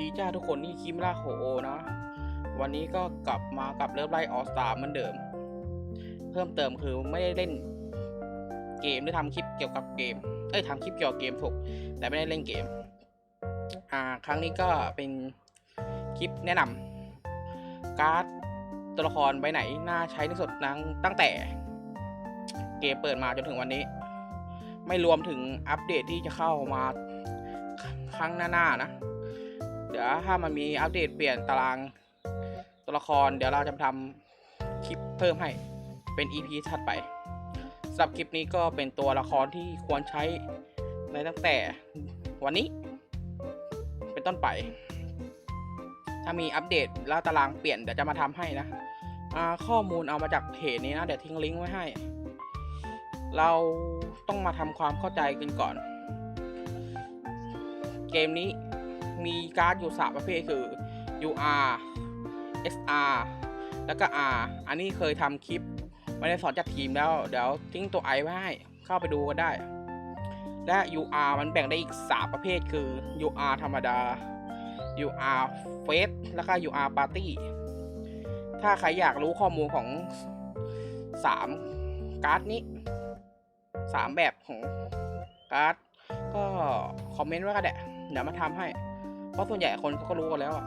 ดีจ้าทุกคนนี่คิมราโฮโอนะ วันนี้ก็กลับมากับเลิฟไลท์ออสตาเหมือนเดิม เพิ่มเติมคือไม่ได้เล่นเกมหรือทำคลิปเกี่ยวกับเกม เอ้ยทำคลิปเกี่ยวกับเกมถูก แต่ไม่ได้เล่นเกม อ่า ครั้งนี้ก็เป็นคลิปแนะนำการ์ดตัวละครใบไหนน่าใช้ที่สุดนั้งตั้งแต่เกมเปิดมาจนถึงวันนี้ ไม่รวมถึงอัปเดตที่จะเข้ามาครั้งหน้าๆนะ เดี๋ยวถ้ามันมีอัปเดตเปลี่ยนตารางตัวละคร เดี๋ยวเราจะทำคลิปเพิ่มให้เป็น EP ถัดไปสำหรับคลิปนี้ก็เป็นตัวละครที่ควรใช้ในตั้งแต่วันนี้ เป็นต้นไป ถ้ามีอัปเดตแล้วตารางเปลี่ยนเดี๋ยวจะมาทำให้นะข้อมูลเอามาจากเพจนี้นะ เดี๋ยวทิ้งลิงก์ไว้ให้ เราต้องมาทำความเข้าใจกันก่อน เกมนี้ มีการ์ดอยู่สามประเภทคือ UR SR แล้วก็ R อันนี้เคยทำคลิปไม่ได้สอนจัดทีมแล้ว เดี๋ยวทิ้งตัวไอไว้ให้เข้าไปดูก็ได้ และ UR มันแบ่งได้อีก3ประเภทคือ UR ธรรมดา UR Face แล้วก็ UR Party ถ้าใครอยากรู้ข้อมูลของ 3 การ์ดนี้ 3 แบบของการ์ดก็คอมเมนต์ไว้ก็ได้เดี๋ยวมาทำให้ เพราะส่วนใหญ่คนเขาก็รู้กันแล้วอะ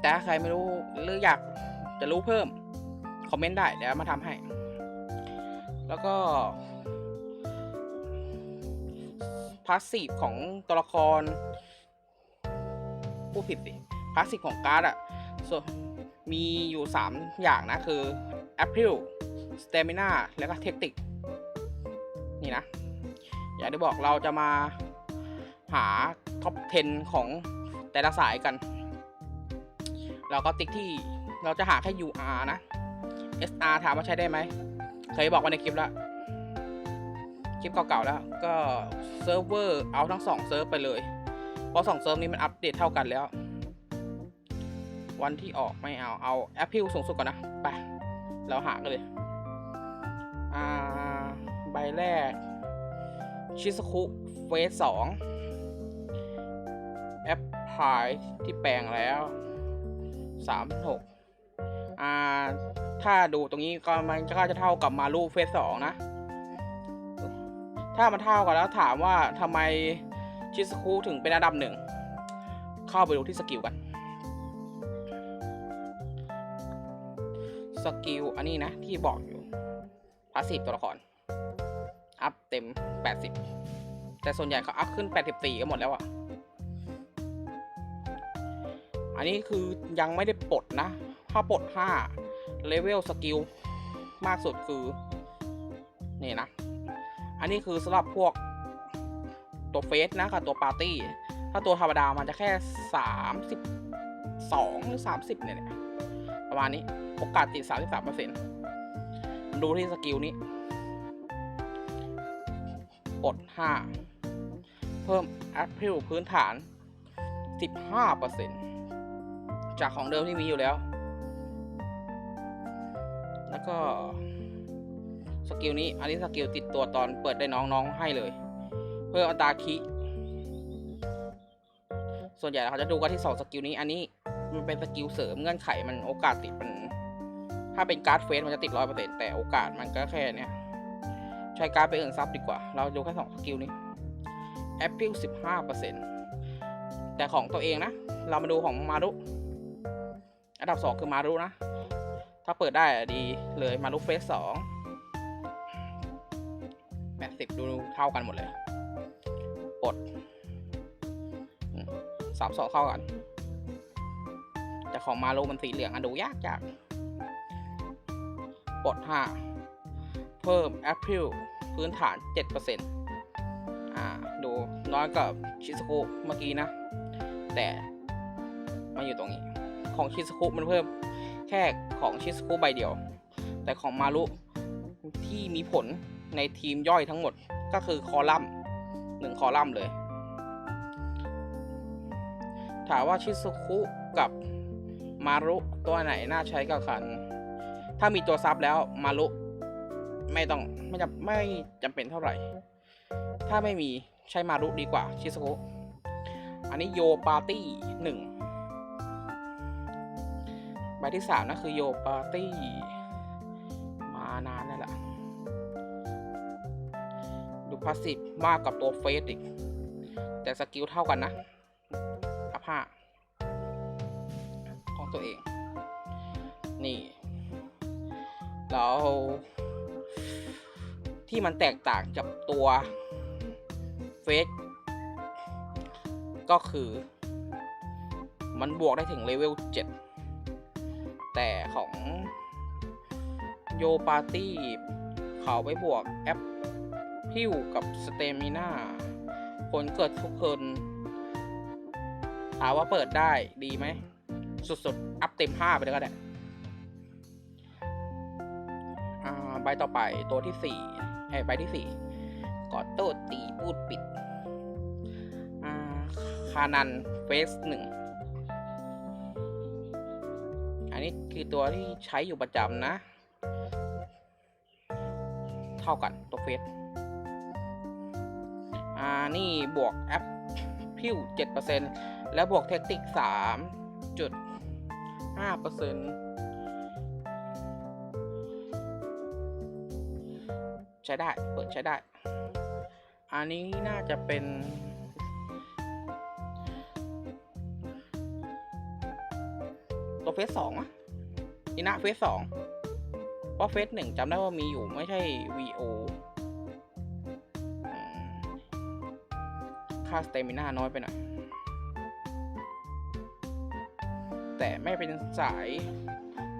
แต่ถ้าใครไม่รู้หรืออยากจะรู้เพิ่ม คอมเมนต์ได้เดี๋ยวมาทำให้ แล้วก็พาสซีฟของตัวละครผู้ผิดสิพาสซีฟของการ์ดอะส่วนมีอยู่ 3 อย่างนะ คือ April Stamina แล้วก็ t a c t i c นี่นะ อย่างที่บอกเราจะมา หาท็อป 10 ของแต่ละสายกัน เราก็ติ๊กที่เราจะหาแค่ UR นะ SR ถามว่าใช้ได้ไหม เคยบอกไว้ในคลิปแล้ว คลิปเก่าๆแล้ว ก็เซิร์ฟเวอร์เอาทั้งสองเซิร์ฟไปเลย เพราะสองเซิร์ฟนี้มันอัปเดตเท่ากันแล้ว วันที่ออกไม่เอา เอาแอปพิลสูงสุดก่อนนะ ไป เราหากันเลย อ่า ใบแรก ชิสคุเฟสสอง พายที่แปลงแล้วสามหกอ่า ถ้าดูตรงนี้ก็มันก็จะเท่ากับมารูเฟสสองนะ ถ้ามันเท่ากันแล้วถามว่าทำไมชิสคุถึงเป็นอันดับหนึ่ง เข้าไปดูที่สกิลกัน สกิลอันนี้นะ ที่บอกอยู่พาสซีฟตัวละคร อัพเต็ม 80 แต่ส่วนใหญ่เขาอัพขึ้น 84กันหมดแล้วอะ อันนี้คือยังไม่ได้ปลดนะ ถ้าปลด5เลเวลสกิลมากสุดคือ นี่นะ อันนี้คือสำหรับพวกตัวเฟสนะกับตัวปาร์ตี้ ถ้าตัวธรรมดามันจะแค่ 32 หรือ 30 เนี่ยประมาณนี้ โอกาสติด 33%ดูที่สกิลนี้กด 5 เพิ่ม April พื้นฐาน 15% จากของเดิมที่มีอยู่แล้ว แล้วก็สกิลนี้ อันนี้สกิลติดตัวตอนเปิดได้น้องๆให้เลย เพิ่มอัตราคิ ส่วนใหญ่เขาจะดูกันที่2สกิลนี้ อันนี้มันเป็นสกิลเสริมเงื่อนไขมันโอกาสติดมัน ถ้าเป็นการ์ดเฟสมันจะติดร้อยเปอร์เซ็นต์แต่โอกาสมันก็แค่เนี้ยใช้การ์ดไปเอื่นซับดีกว่า เราดูแค่สองสกิลนี้แอปพิลสิบห้าเปอร์เซ็นต์แต่ของตัวเองนะ เรามาดูของมารุ อันดับสองคือมารุนะ ถ้าเปิดได้อะดีเลยมารุเฟสสองแปดสิบดูเท่ากันหมดเลยปลดสามสองเข้ากัน แต่ของมารุมันสีเหลืองอะดูยากยากปลดห้าเพิ่ม April พื้นฐาน7%อ่าดูน้อยกับชิสคุเมื่อกี้นะ แต่มาอยู่ตรงนี้ ของชิสคุมันเพิ่มแค่ของชิสคุใบเดียว แต่ของมารุที่มีผลในทีมย่อยทั้งหมดก็คือคอลัมน์หนึ่งคอลัมน์เลย ถามว่าชิสคุกับมารุตัวไหนน่าใช้กับกัน ถ้ามีตัวซับแล้วมารุไม่ต้องไม่จำไม่จำเป็นเท่าไหร่ ถ้าไม่มีใช้มารุดีกว่าชิสโกอันนี้โยปาร์ตี้หนึ่ง บที่สามนั่นคือโยปาร์ตี้ มานานแล้วล่ะ ดูพาสซีฟมากกับตัวเฟสอีก แต่สกิลเท่ากันนะอัพห้าของตัวเอง นี่แล้วที่มันแตกต่างจากตัวเฟสก็คือ มันบวกได้ถึงเลเวล7 แต่ของโยปาร์ตี้เขาไปบวกแอปพิวกับสเตมิน่าผลเกิดทุกคนถามว่าเปิดได้ดีไหม สุดๆ อัพเต็ม 5 ไปเลยก็ได้อ่าใบต่อไปตัวที่สี่ไอ้ใบที่สี่กอโต้ตีพูดปิดอ่าคานันเฟสหนึ่ง นี้คือตัวที่ใช้อยู่ประจำนะ เท่ากันตัวเฟสอ่านี่บวกแอปพิว7%และบวกเทคติก3จุด5%ใช้ได้ เปิดใช้ได้ อันนี้น่าจะเป็น ตัวเฟสสองอะนี่นะเฟสสองเพราะเฟสหนึ่งจำได้ว่ามีอยู่ไม่ใช่ VO ค่าสเตมิน่าน้อยไปหน่อย แต่ไม่เป็นสาย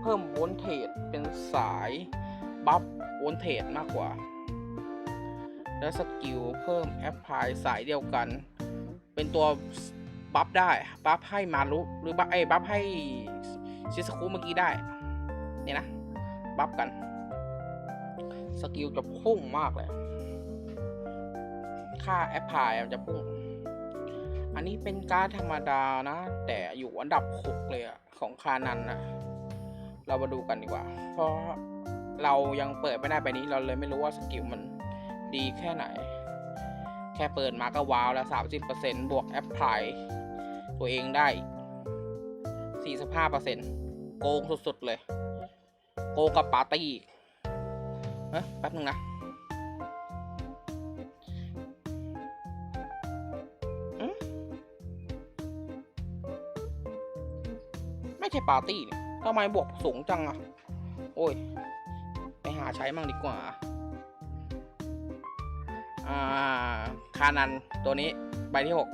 เพิ่มโวลเทจเป็นสายบัฟโวลเทจมากกว่า แล้วสกิลเพิ่มแอปพลายสายเดียวกัน เป็นตัวบัฟได้ บัฟให้มารุหรือบัฟไอ้บัฟให้ ชิสคุเมื่อกี้ได้เนี่ยนะ บัฟกัน สกิลจะพุ่งมากเลย ค่าแอปพลายมันจะพุ่ง อันนี้เป็นการธรรมดานะ แต่อยู่อันดับ 6 เลยอะของคานันนะเรามาดูกันดีกว่า เพราะเรายังเปิดไม่ได้ไปนี้ เราเลยไม่รู้ว่าสกิลมันดีแค่ไหน แค่เปิดมาก็ว้าวแล้ว 30%บวกแอปพลายตัวเองได้ 45%โกงสุดๆเลย โกงกับปาร์ตี้เฮ้ยแป๊บนึงนะไม่ใช่ปาร์ตี้นี่ทำไมบวกสูงจังอะโอ้ย ไปหาใช้มั่งดีกว่า อ่า คานันตัวนี้ ใบที่หก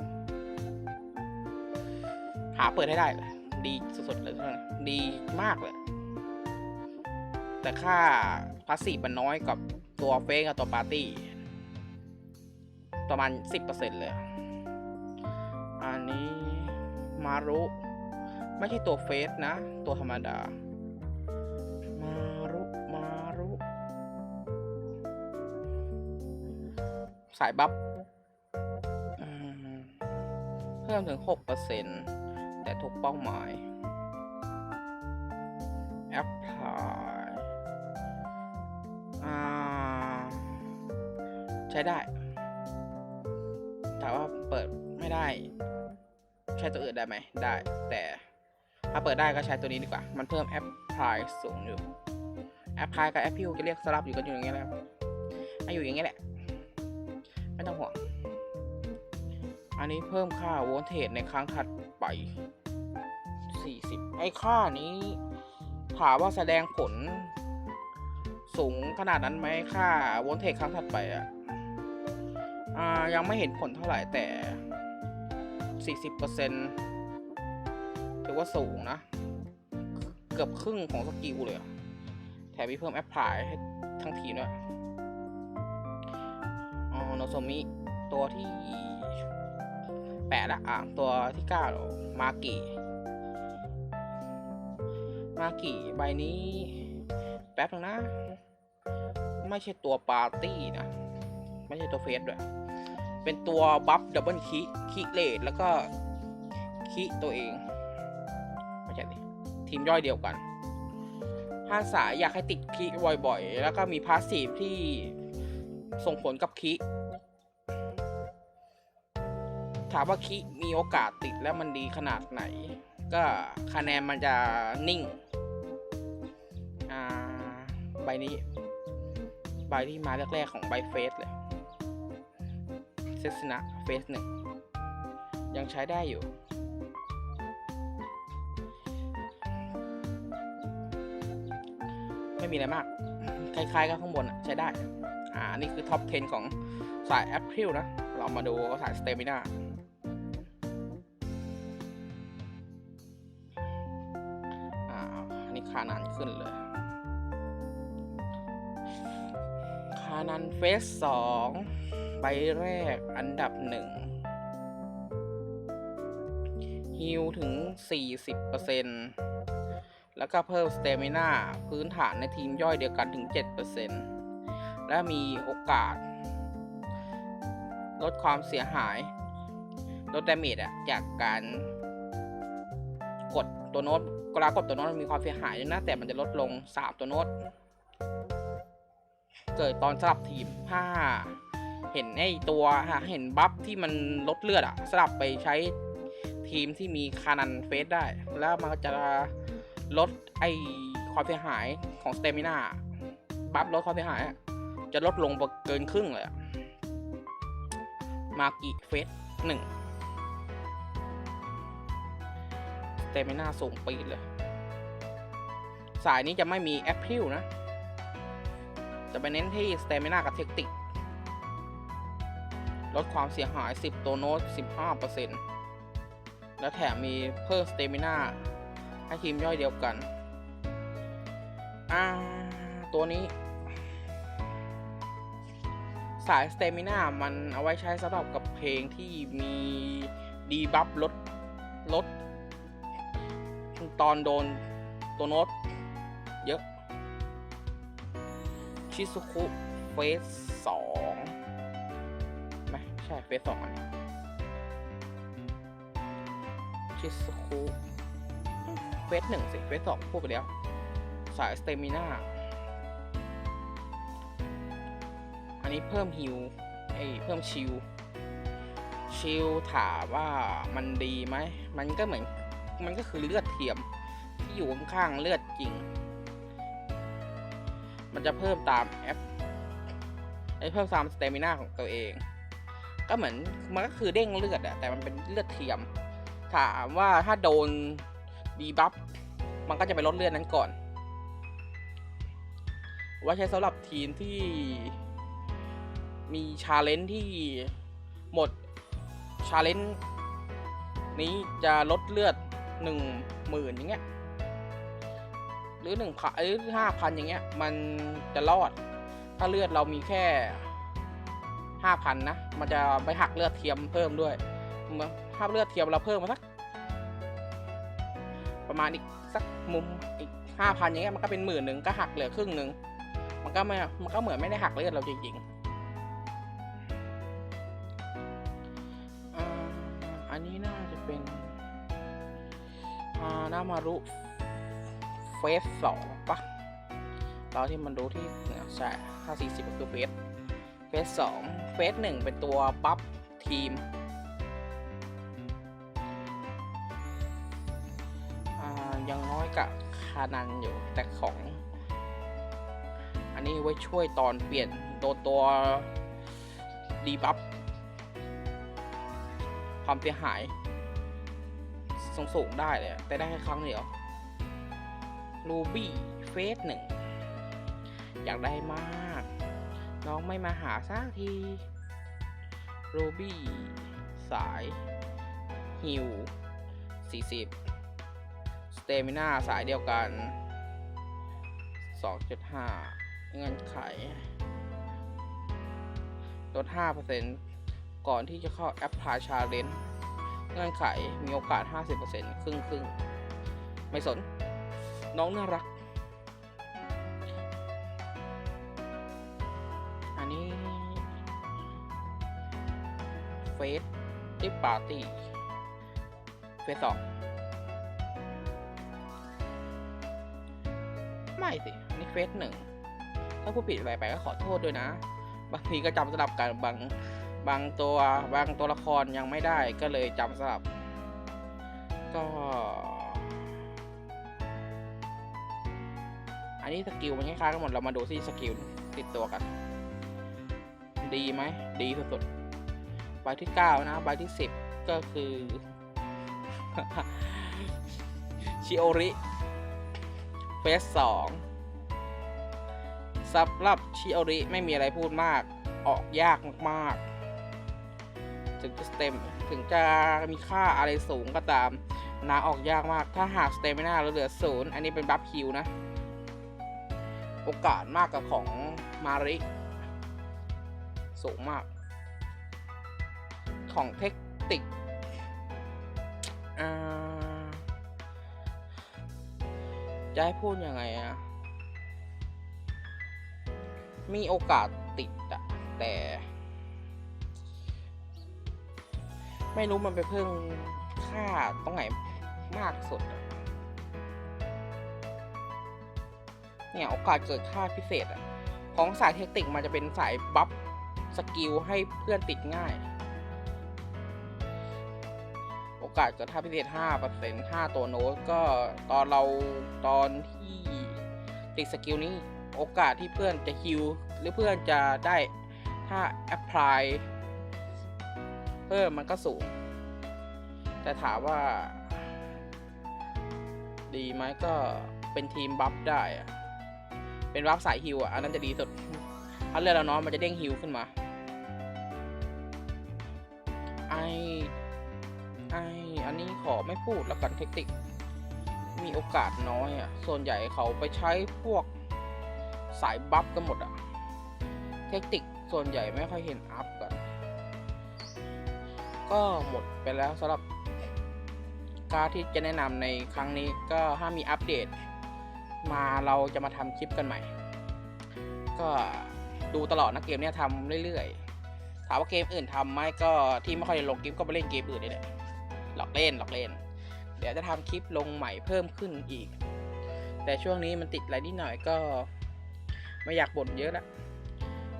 หาเปิดให้ได้เลย ดีสุดๆเลยเท่านั้นดีมากเลย แต่ค่าพาสซีฟมันน้อยกับตัวเฟกกับตัวปาร์ตี้ ประมาณ 10%เลย อันนี้มารุไม่ใช่ตัวเฟสนะ ตัวธรรมดา มารุ มารุ สายบัฟเพิ่มถึง6%แต่ ทุกเป้าหมายแอปพลายใช้ได้ ถามว่าเปิดไม่ได้ ใช้ตัวอื่นได้ไหม ได้ แต่ถ้าเปิดได้ก็ใช้ตัวนี้ดีกว่า มันเพิ่มแอปพลายสูงอยู่แอปพลายกับแอปพิวจะเรียกสลับอยู่กันอยู่อย่างเงี้ยแหละให้อยู่อย่างเงี้ยแหละ ไม่ต้องห่วง อันนี้เพิ่มค่าโวลเทจในครั้งถัดไป 40 ไอ้ค่านี้ถามว่าแสดงผล สูงขนาดนั้นไหมค่าโวลเทจครั้งถัดไปอะอ่ายังไม่เห็นผลเท่าไหร่แต่ 40%ถือว่าสูงนะ เกือบครึ่งของสกิลเลยอะแถมมีเพิ่มแอปพลายให้ทั้งทีมด้วยอ๋อโนโซมิตัวที่แปดละอะตัวที่เก้ามากิ มากิใบนี้ แป๊บนึงนะ ไม่ใช่ตัวปาร์ตี้นะ ไม่ใช่ตัวเฟสด้วย เป็นตัวบัฟดับเบิลคิคิเลดแล้วก็คิตัวเอง ไม่ใช่ดิทีมย่อยเดียวกันภาษาอยากให้ติดคิบ่อยๆ แล้วก็มีพาสซีฟที่ส่งผลกับคิถามว่าคิมีโอกาสติดแล้วมันดีขนาดไหน ก็คะแนนมันจะนิ่ง ใบนี้ ใบที่มาแรกๆของใบเฟสเลยเซสนะเฟสหนึ่งยังใช้ได้อยู่ ไม่มีอะไรมาก คล้ายๆกับข้างบนใช้ได้ อ่า นี่คือท็อป 10 ของสาย April นะ เรามาดูสาย Stamina อ่า อันนี้คานันขึ้นเลย คานันเฟสสองใบแรกอันดับหนึ่งฮิลถึง 40%แล้วก็เพิ่มสเตมิน่าพื้นฐานในทีมย่อยเดียวกันถึง 7%และมีโอกาส ลดความเสียหาย ลดดาเมจอะจากการกดตัวโน้ตเวลากดตัวโน้ตมันมีความเสียหายอยู่นะแต่มันจะลดลง 3 ตัวโน้ต เกิดตอนสลับทีมถ้าเห็นไอตัวเห็นบัฟที่มันลดเลือดอะสลับไปใช้ทีมที่มีคานันเฟสได้ แล้วมันก็จะลดไอความเสียหายของสเตมิน่าบัฟลดความเสียหายอะจะลดลงเกินครึ่งเลยมากิเฟสหนึ่งสเตมิน่าสูงปีเลย สายนี้จะไม่มีแอปพิลนะ จะไปเน้นที่สเตมินากับเทคติกลดความเสียหาย 10 ตัวโน้ต 15%และแถมมีเพิ่มสเตมินาให้ทีมย่อยเดียวกัน อ่า ตัวนี้ สายสเตมินามันเอาไว้ใช้สำหรับกับเพลงที่มีดีบัฟลดลด ตอนโดนตัวโน้ต ชิซุคุเฟสสองไม่ใช่เฟสสองอันนี้ชิซุคุเฟสหนึ่งสิเฟสสองพูดไปแล้ว สายสเตมิน่าอันนี้เพิ่มฮิวไอ้เพิ่มชิลชิลถามว่ามันดีไหม มันก็เหมือน มันก็คือเลือดเทียม ที่อยู่ข้างๆเลือดจริง มันจะเพิ่มตามแอปไอเพิ่มตามสเตมินาของตัวเอง ก็เหมือนมันก็คือเด้งเลือดอะแต่มันเป็นเลือดเทียม ถามว่าถ้าโดนดีบัฟมันก็จะไปลดเลือดนั้นก่อน ว่าใช้สำหรับทีมที่มีชาเลนจ์ที่หมดชาเลนจ์นี้จะลดเลือดหนึ่งหมื่นอย่างเงี้ย หรือหนึ่งพันหรือห้าพันอย่างเงี้ย มันจะรอด ถ้าเลือดเรามีแค่ห้าพันนะ มันจะไปหักเลือดเทียมเพิ่มด้วยมาถ้าเลือดเทียมเราเพิ่มมาสักประมาณอีกสักมุมอีกห้าพันอย่างเงี้ยมันก็เป็นหมื่นหนึ่งก็หักเหลือครึ่งหนึ่งมันก็ไม่มันก็เหมือนไม่ได้หักเลือดเราจริงๆอันนี้น่าจะเป็นอานามารุ สสองปะเราที่มันดูที่เนี่ยใช่ถ้าสี่สิบก็คือเฟสเฟสสองเฟสหนึ่งเป็นตัวบัฟทีมอ่ายังน้อยกับคานันอยู่แต่ของ อันนี้ไว้ช่วยตอนเปลี่ยนโดนตัวดีบัฟความเสียหายสูงสูงๆได้เลยแต่ได้แค่ครั้งเดียว รูบี้เฟสหนึ่งอยากได้มาก น้องไม่มาหาสักทีรูบี้สายฮิว40สเตมิน่าสายเดียวกัน 2.5 เงื่อนไขลด5%ก่อนที่จะเข้าแอปพลายชาเลนเงื่อนไขมีโอกาส 50%ครึ่งครึ่งไม่สน น้องน่ารัก อันนี้เฟสที่ปาร์ตี้เฟสสองไม่สิอันนี้เฟสหนึ่งถ้าผู้ผิดอะไรไปก็ขอโทษด้วยนะ บางทีก็จำสลับกันบางบางตัวบางตัวละครยังไม่ได้ก็เลยจำสลับ ก็ อันนี้สกิลมันคล้ายๆกันหมด เรามาดูที่สกิลติดตัวกัน ดีไหม ดีสุดๆใบที่ 9 นะใบที่ 10 ก็คือ ชิโอริเฟสสองสำหรับชิโอริไม่มีอะไรพูดมาก ออกยากมากๆ ถึงจะสเต็ม ถึงจะมีค่าอะไรสูงก็ตาม นาออกยากมาก ถ้าหากสเตมินาเหลือศูนย์อันนี้เป็นบัฟคิวนะ โอกาสมากกว่าของมาริ สูงมาก ของเทคติกจะให้พูดยังไงอะมีโอกาสติดอะแต่ ไม่รู้มันไปเพิ่งค่าตรงไหนมากสุดอะ เนี่ยโอกาสเกิดค่าพิเศษอะของสายเทคนิคมันจะเป็นสายบัฟสกิลให้เพื่อนติดง่าย โอกาสเกิดค่าพิเศษ 5% 5 ตัวโน้ตก็ตอนเราตอนที่ติดสกิลนี้โอกาสที่เพื่อนจะฮิวหรือเพื่อนจะได้ถ้า apply เพิ่มมันก็สูง แต่ถามว่า ดีไหมก็เป็นทีมบัฟได้อะ เป็นบัฟสายฮิวอะอันนั้นจะดีสุดถ้าเลือดเราน้อยมันจะเด้งฮิวขึ้นมาไอไออันนี้ขอไม่พูดแล้วกันเทคนิคมีโอกาสน้อยอะ ส่วนใหญ่เขาไปใช้พวกสายบัฟกันหมดอะ เทคนิคส่วนใหญ่ไม่ค่อยเห็นอัพกัน ก็หมดไปแล้วสำหรับการที่จะแนะนำในครั้งนี้ก็ถ้ามีอัปเดต มาเราจะมาทำคลิปกันใหม่ ก็ดูตลอดนะเกมเนี้ยทำเรื่อยๆ ถามว่าเกมอื่นทำไหมก็ที่ไม่ค่อยลงคลิปก็ไปเล่นเกมอื่นนี่แหละหลอกเล่นหลอกเล่น เดี๋ยวจะทำคลิปลงใหม่เพิ่มขึ้นอีก แต่ช่วงนี้มันติดอะไรนิดหน่อยก็ ไม่อยากบ่นเยอะละ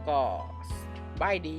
ก็บายดี